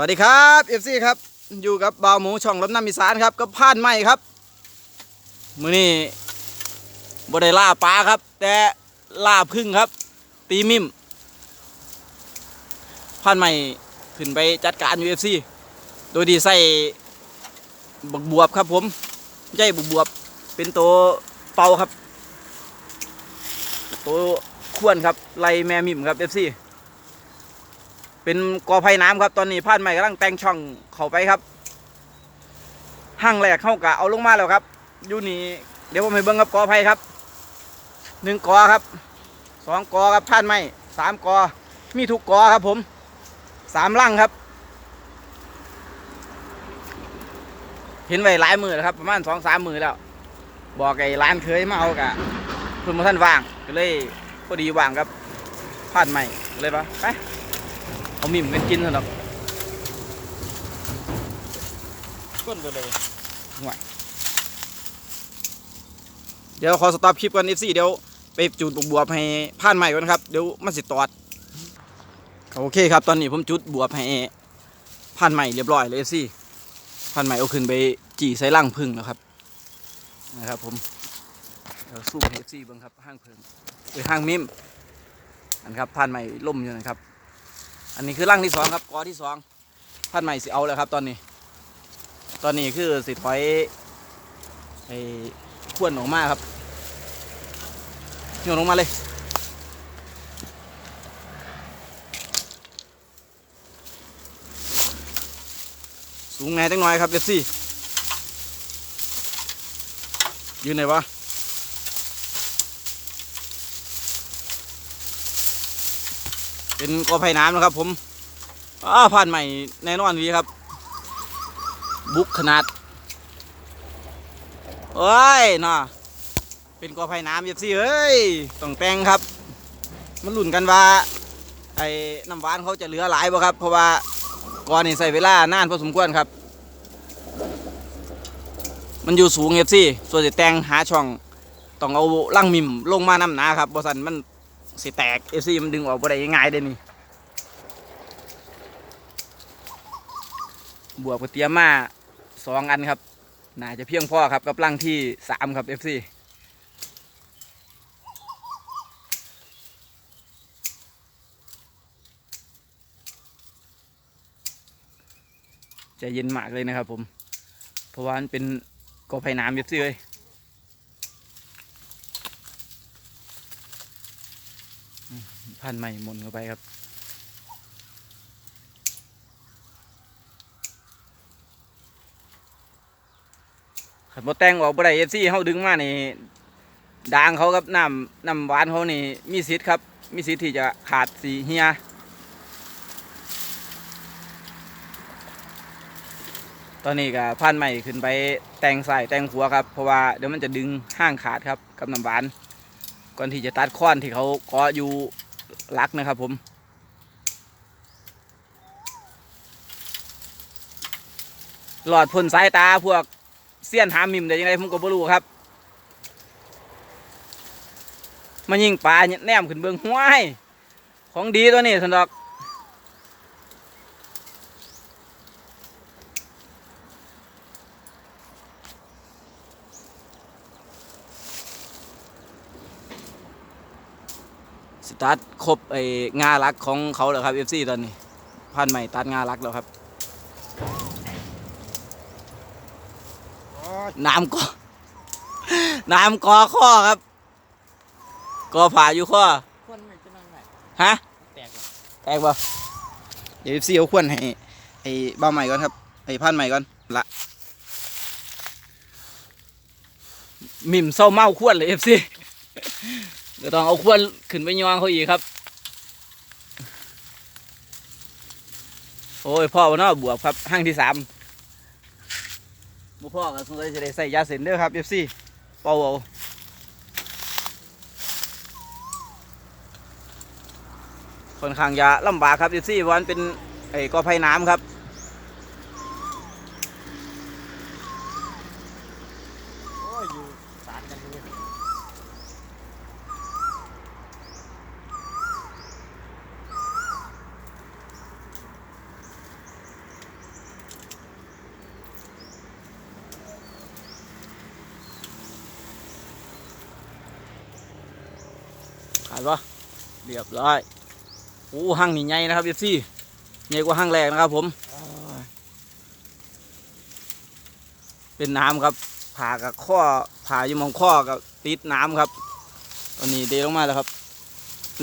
วัสดีครับเอฟซีครับ อยู่กับบ่าวหมูช่องลำน้ำอีสานครับก็พานใหม่ครับ มือนี้บ่ได้ล่าปลาครับ แต่ล่าพึ่งครับ ตีมิมพานใหม่ขึ้นไปจัดการยูเอฟซีโดยดีใส่บักบวบครับผมใช่บักบวบเป็นตัวเป่าครับ ตัวขวนครับไล่แม่มิมครับเอฟซี เป็นกอไผ่น้ำครับตอนนี้พานใหม่กำลังแต่งช่องเข้าไปครับห้างแรกเข้ากะเอาลงมาแล้วครับอยู่นี่เดี๋ยวผมไปเบิ้งครับกอไผ่ครับหนึ่งกอครับสองกอครับพานใหม่สามกอมีทุกกอครับผมสามลังครับ เห็นไว้หลายมือแล้วครับประมาณสองสามมือแล้ว บอกไอ้ร้านเคยมาเอากะเพิ่นมาท่านว่างก็เลยพอดีว่างครับพานใหม่เลยปะไป เอามิ่มกันกินเถอะเนาะก้นไปเลยเดี๋ยวขอสต็อปคลิปก่อนเอฟซีเดี๋ยวไปจุดบวบให้ผ่านใหม่ก่อนครับเดี๋ยวมันสิตอดโอเคครับตอนนี้ผมจุดบวบให้ผ่านใหม่เรียบร้อยเลยเอฟซีผ่านใหม่เอาขึ้นไปจี่ใส่ล่างพึ่งแล้วครับนะครับผมเดี๋ยวสู้เอฟซีเบิ้งครับห้างพึ่งเอ้ยห้างมิมอันครับผ่านใหม่ล่มอยู่นะครับ อันนี้คือร่างที่สองครับกอที่สองพันใหม่สิเอาแล้วครับ ตอนนี้ ตอนนี้คือสิถอยไอ้ขวนออกมาครับโยนลงมาเลยสูงไงจังหน่อยครับเอฟซียืนไหนวะ เป็นกอไผ่น้ำนะครับ ผมอ้าผ่านใหม่แน่นอนวีครับ บุกขนาดเอ้ยน่ะเป็นกอไผ่น้ำเอฟซีเอ้ยต้องแต่งครับ มันหลุ่นกันว่า ไอ้น้ำหวานเขาจะเหลือหลายบ่ครับ เพราะว่าก่อนนี่ใส่เวลานานพอสมควรครับ มันอยู่สูงเอฟซีส่วนจะแตงหาช่องต้องเอาลังมิมลงมาน้ำหนาครับบอสันมัน สิแตกเอฟซีมันดึงออกบ่ได้ง่ายๆเด้นี่บวกกับเตียมมาสองอันครับ น่าจะเพียงพอครับกับลังที่สามครับเอฟซีจะเย็นมากเลยนะครับผม เพราะว่ามันเป็นกอไผ่น้ำเอฟซีเลย พันใหม่หมุนเข้าไปครับ ขันบดแต่งออกบ่ได้เอฟซีเขาดึงมานี่ด่างเขาครับน้ำน้ำหวานเขานี่มีสิทธิ์ครับ มีสิทธิ์ที่จะขาดสีเฮียตอนนี้ก็พันใหม่ขึ้นไปแต่งใส่แต่งขัวครับ เพราะว่าเดี๋ยวมันจะดึงห้างขาดครับกับน้ำหวาน ก่อนที่จะตัดค้อนที่เขาเกาะอยู่ ลักนะครับผมหลอดพ่นสายตาพวกเสี้ยนหามิมได้ยังไงผมก็บ่รู้ครับมันยิงปลาแนมขึ้นเบื้องห้วยของดีตัวนี้สันดอก ตาร์ทครบไอ้งาลักของเขาแล้วครับ FC ตอนนี้พันใหม่ตัดงาลักแล้วครับน้ำกอน้ำกอข้อครับกอผ่าอยู่ข้อก้นมันจะนั่งไหนฮะแตกเหรอแตกบ่เดี๋ยว FC เอาขวนให้ไอ้บ้าใหม่ก่อนครับไอ้พันใหม่ก่อนละมิมเศร้าเมาขวนเลย FC เดี๋ยวต้องเอาขวนขึ้นไปยองเขาอีกครับ โอ้ยพ่อวันน้บวกครับห้างที่สามบ่พ่อก็สงสัยจะได้ใส่ยาเส้นเด้อครับ FC เป่าเอาค่อนข้างจะลำบากครับเพราะมันเป็นไอ้กอไผ่น้ำครับ โอ้ยอยู่สารกันเลย ปะเรียบร้อยโอ้ห้างนี่ใหญ่นะครับเอฟซีใหญ่กว่าห้างแรกนะครับผม เป็นน้ำครับผ่ากับข้อผ่าอยู่มองข้อกับติดน้ำครับตอนนี้เดลงมาแล้วครับ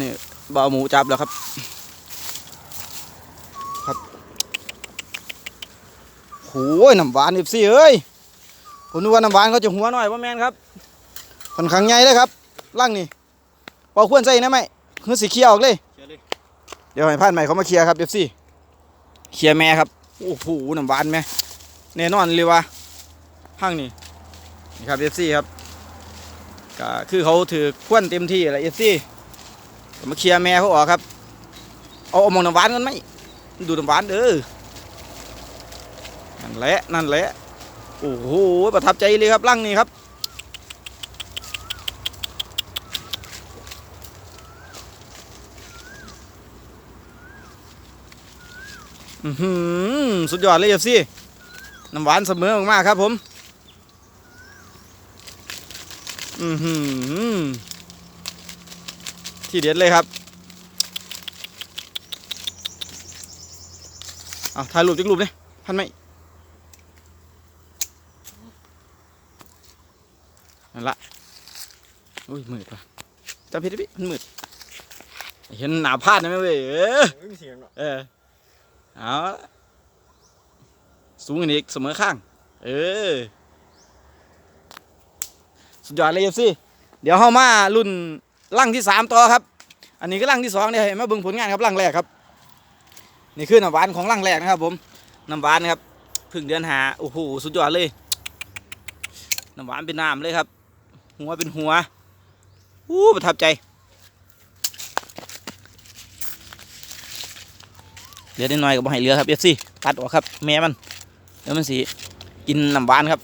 นี่เบาหมูจับแล้วครับครับโอ้ยน้ำหวานเอฟซีเอ้ยผมนึกว่าน้ำหวานเขาจะหัวหน่อยว่าแมนครับค่อนข้างใหญ่เลยครับร่างนี่ เป่าขวรใส่นะไหมคือสีเขียวออกเลยเชื่อเลยเดี๋ยวให้ผ่านใหม่เขามาเคลียร์ครับเอฟซีเคลียร์แม่ครับ โอ้โหน้ำหวานแม่แน่นอนเลยว่าห้างนี่นี่ครับเอฟซีครับก็คือเขาถือควนเต็มที่แหละเอฟซีมาเคลียร์แม่เขาออกครับเอาเอาหมองน้ำหวานกันไหมดูน้ำหวานเด้อนั่นแหละนั่นแหละโอ้โหประทับใจเลยครับร่างนี้ครับ อือหือ สุดยอดเลยเอฟซีน้ำหวานเสมอมากๆครับผมอือหือที่เด็ดเลยครับเอาถ่ายรูปจักรูปเลยพันไหมนั่นละอุ้ยมืดว่ะจับผิดดิพี่มันมืด เห็นหนาพาดนะไหมเว้ยเออไม่มี เอาสูงอันอีกเสมอข้าง เออ สุดยอดเลยเอฟซีเดี๋ยวเข้ามารุ่นลั่งที่สามต่อครับ อันนี้ก็ลั่งที่สองเนี่ยให้มาเบิ่งผลงานครับลั่งแรกครับ นี่คือน้ำหวานของลั่งแรกนะครับ ผมน้ำหวานนะครับพึ่งเดือนหาโอ้โหสุดยอดเลยน้ำหวานเป็นน้ำเลยครับ หัวเป็นหัวอู้ประทับใจ เห ลือได้น้อยก็บ่ให้เหลือครับเอฟซีตัดออกครับ แม่มันเดี๋ยวมันสิกินน้ำหวานครับ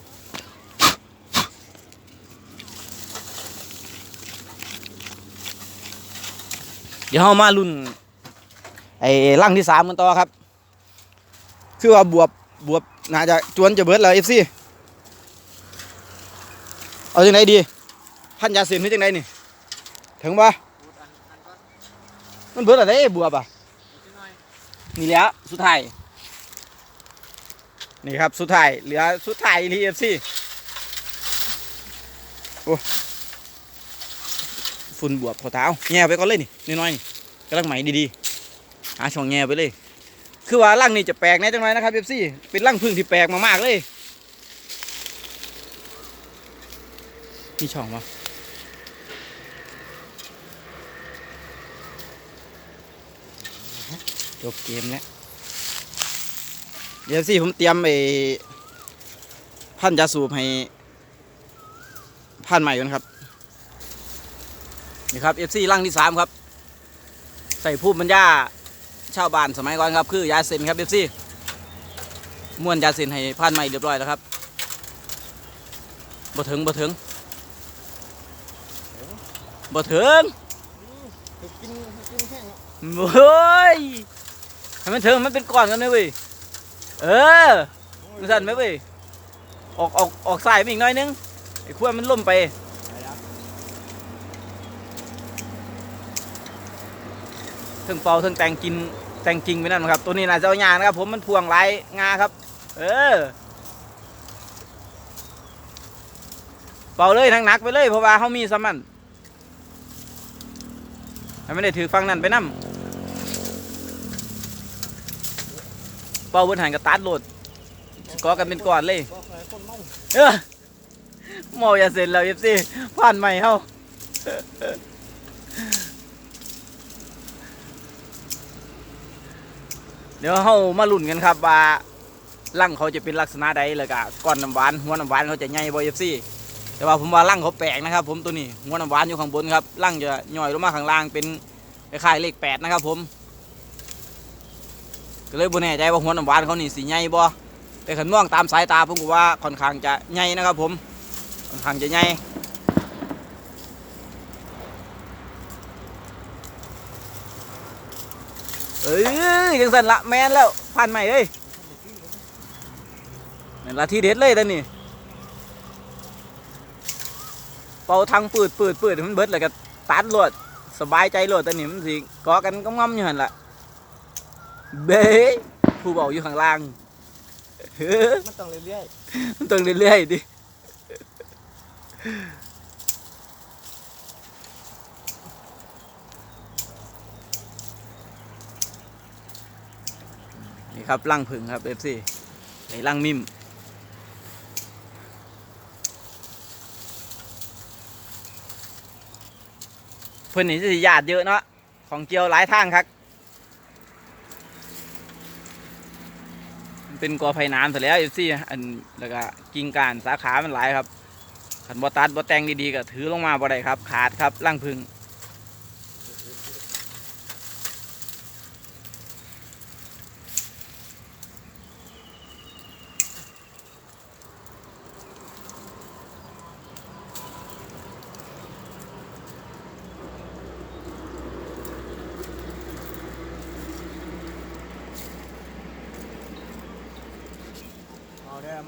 เดี๋ยวเรามารุ่นไอ้ร่างที่สามกันต่อครับ คือว่าบวบบวบน่าจะจวนจะเบิดแล้วเอฟซีเอาจังไดดี พันยาเสพนี่จังไดนี่ ถึงปะมันเบิดอะไรบวบอะ นี่แล้วสุดท้ายนี่ครับสุดท้ายเหลือสุดท้ายทีเอฟซีโอ้ฝุ่นบวบข้อเท้าแง่ไปก่อนเลยนี่น้อยๆนี่กำลังใหม่ดีๆหาช่องแง่ไปเลย คือว่าร่างนี่จะแปลกแน่จังเลยนะครับเอฟซีเป็นร่างพึ่งที่แปลกมากๆเลยมีช่องปะ จบเกมแล้วเดี๋ยวสิผมเตรียมไอ้พันยาสูบให้พันใหม่กันครับ นี่ครับ FC ร่างที่สามครับ ใส่ภูมิปัญญาชาวบ้านสมัยก่อนครับคือยาเซนครับ FC ม้วนยาเซนให้พันใหม่เรียบร้อยแล้วครับบ่ถึงบ่ถึงบ่ถึงถูกกินถูกกินแห้งอะเฮ้ย ให้มันเถึงมันเป็นก้อนกันเลยเว้ยเออมันสั่นไหมเว้ยออกออกออกสายไปอีกหน้อยนึงไอ้ขั้วมันล่มไปเถึงเป่าถึงแตงกินแตงจริงไปนั่นครับ ตัวนี้น่าจะเอายางนะครับ ผมมันพวงหลายงาครับ เออ เป่าเลยทั้งหนักไปเลยเพราะว่าเขามีสมันให้ไมได้ถือฟังนั่นไปนั่ ป่าบนหันกระตัดโหลดก็กันเป็นก่อนเลยเออเมอย่าเสร็จแล้วเอฟซีผ่านใหม่เฮาเดี๋ยวเฮามาลุ้นกันครับว่าลังเขาจะเป็นลักษณะใดเลยกะก้อนน้ำหวานหัวน้ำหวานเขาจะใหญ่บ่เอฟซีแต่ว่าผมว่าลังเขาแปลกนะครับ ผมตัวนี้หัวน้ำหวานอยู่ข้างบนครับลังจะย่อยลงมาข้างล่างเป็นคล้ายเลขแปดนะครับผม ก็เลยบ่แน่ใจว่าหัวน้ำหวานเขานี่สีใหญ่บ่แต่ขันมองตามสายตาผมก็ว่าค่อนข้างจะใหญ่นะครับผมค่อนข้างจะใหญ่เอ้ยจังสั่นละแมนแล้วผ่านใหม่เอ้ยนั่นละที่เด็ดเลยตอนนี้เป่าทางปืดปืดปืดมันเบิดเลยก็ตัดลวดสบายใจโลดแต่นี่มันสิกอกันก็ง่อมอยู่หันล่ะ เบ้ผู้เบาอยู่ข้างล่างเฮ้อมันต้องเรื่อยมันต้องเรื่อยๆดินี่ครับลังผึ่งครับ FC ไอ้ลังมิมเพื่อนนี่สิญาติเยอะเนาะของเจียวหลายทางครับ มัน เป็นกอไผ่น้ำเสร็จแล้วอยู่ซี่อันแล้วก็กิ่งการสาขามันหลายครับขันบอตัดบอแตงดีๆก็ถือลงมาบ่ได้ครับ ขาดครับล่างพึ่ง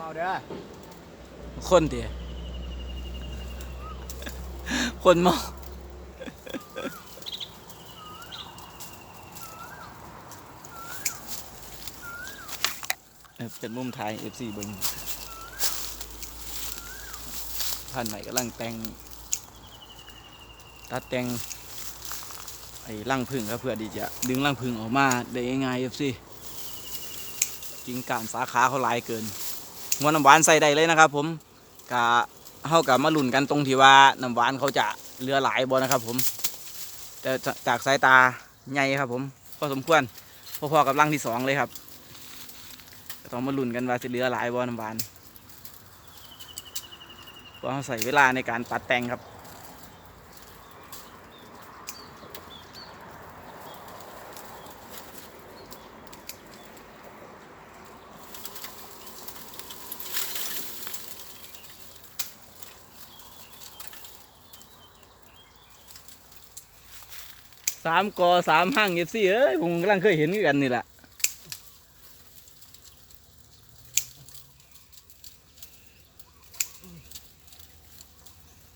เมาเด้อาเด้อคนเดียคนเมองเป็นมุมถ่าย FC เบิงผ่านใหม่กำลังแต่ง ตัดแต่ง ไอ้ร่างพึ่งครับเพื่อที่จะดึงร่างพึ่งออกมาได้ง่ายๆ FC กิ่งการสาขาเขาหลายเกิน มวนน้ำหวานใส่ได้เลยนะครับผมกะเฮากับมาลุ่นกันตรงที่ว่าน้ำหวานเขาจะเหลือหลายบ่นะครับ ผม แต่จากสายตาใหญ่ครับ ผมพอสมควรพอๆกับรังที่สองเลยครับต้องมาลุ่นกันว่าจะเหลือหลายบ่น้ำหวานเพราะเขาใส่เวลาในการตัดแต่งครับ สามกอสามห้างเอฟซีเอ้ยผมกำลังเคยเห็นกันนี่แหละ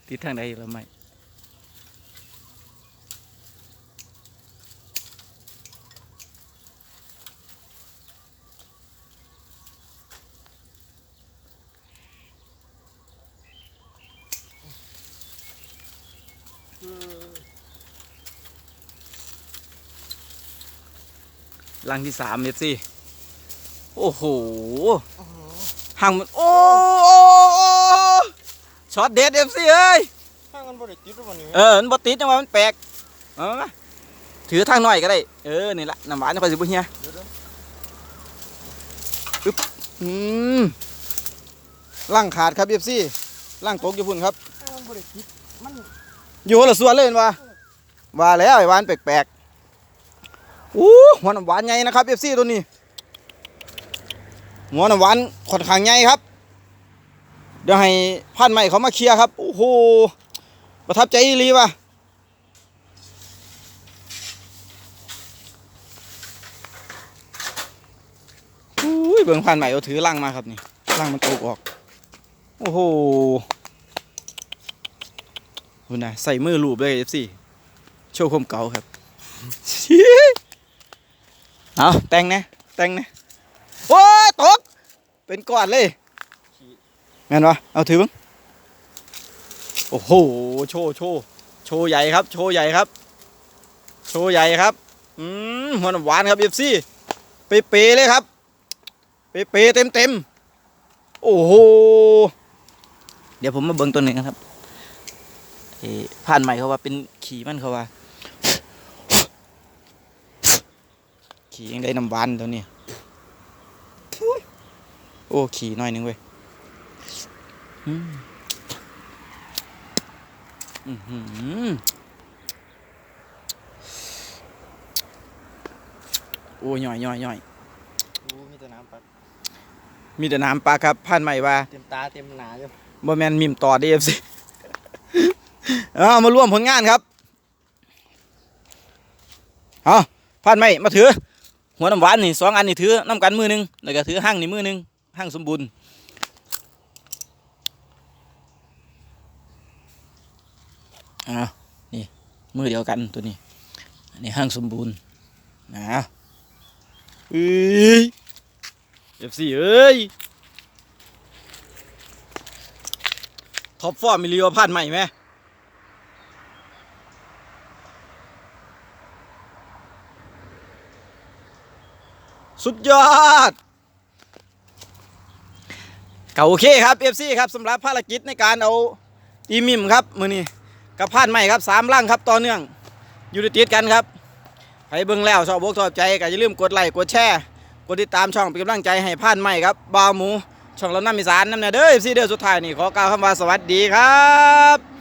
ติดทางใดหรือไม่ ลังที่สามเอฟซีโอ้โหห่างมัน โอ้ช็อตเด็ดเอฟซีเอ้ยข้างกันบ่ได้ติดหรือเปล่านี่เออมันบติดจังว่ามันแปลกเอามาถือทางหน่อยก็ได้ เออ นี่ละน้ำหวานจะคอยสิบุเฮียเดี๋ยวเดี๋ยวอืมล่างขาดครับเอฟซีล่างตกอยู่พุ่นครับข้างมันบ่ได้ติดมันอยู่คนละส่วนเลยเห็นว่าว่าแล้วไอ้หวานแปลกๆ อู้หัวน้ำหวานใหญ่นะครับเอฟซีตัวนี้หัวน้ำหวานค่อนข้างใหญ่ครับ เดี๋ยวให้พันใหม่เขามาเคลียร์ครับโอ้โหประทับใจอีว่ะอุ้ยเบิ่งพันใหม่เอาถือลังมาครับนี่ลังมันตกออก โอ้โหคุณนะใส่มือลูบเลยเอฟซีโชว์ความเก่าครับ เอาแต่งนะแต่งนะโอ้ยตก เป็นก้อนเลยแม่นวะเอาถือบ้างโอ้โหโชว์โชว์โชว์ใหญ่ครับ โชว์ใหญ่ครับ โชว์ใหญ่ครับอืมหัวน้ำหวานครับเอฟซีเปๆเลยครับ เปๆเต็มเต็มโอ้โหเดี๋ยวผมมาเบิ่งตัวหนึ่งครับเออผ่านใหม่เขาว่าเป็นขี่มันเขาว่า ขี่ยังได้น้ำหวานตัวนี้โอ้ขี่หน่อยหนึงเว้ยอืมอื้อหือโอ้ย่อยย่อยย่อยดูมีแต่น้ำปัดมีแต่น้ำปลาครับผ่านใหม่ว่าเต็มตาเต็มหนาอยู่บ่แมนมิมต่อดีเอฟซีเอามาร่วมผลงานครับเอาพานไม่มาถือ หัวน้ำหวานนี่สองอันนี่ถือน้ำกันมือหนึงแล้วก็ถือห้างนี่มือหนึงห้างสมบูรณ์เอานี่มือเดียวกันตัวนี้อันนี้ห้างสมบูรณ์นะเอ้ยเอฟซีเอ้ยท็อปฟอร์มมีเรียวพันใหม่ไหม สุดยอดก็โอเคครับ FC ครับสำหรับภารกิจในการเอาอีมิมครับมือนี้กับพันใหม่ครับสามล่างครับต่อเนื่องอยู่ติดกันครับใครเบิ่งแล้วชอบบกชอบใจก็อย่าลืมกดไลค์กดแชร์กดติดตามช่องเป็นกำลังใจให้พานใหม่ครับบาวหมูช่องเราหน้ำอีสานน้ำเนยเด้อซีเด้อสุดท้ายนี่ขอกล่าวคำว่าสวัสดีครับ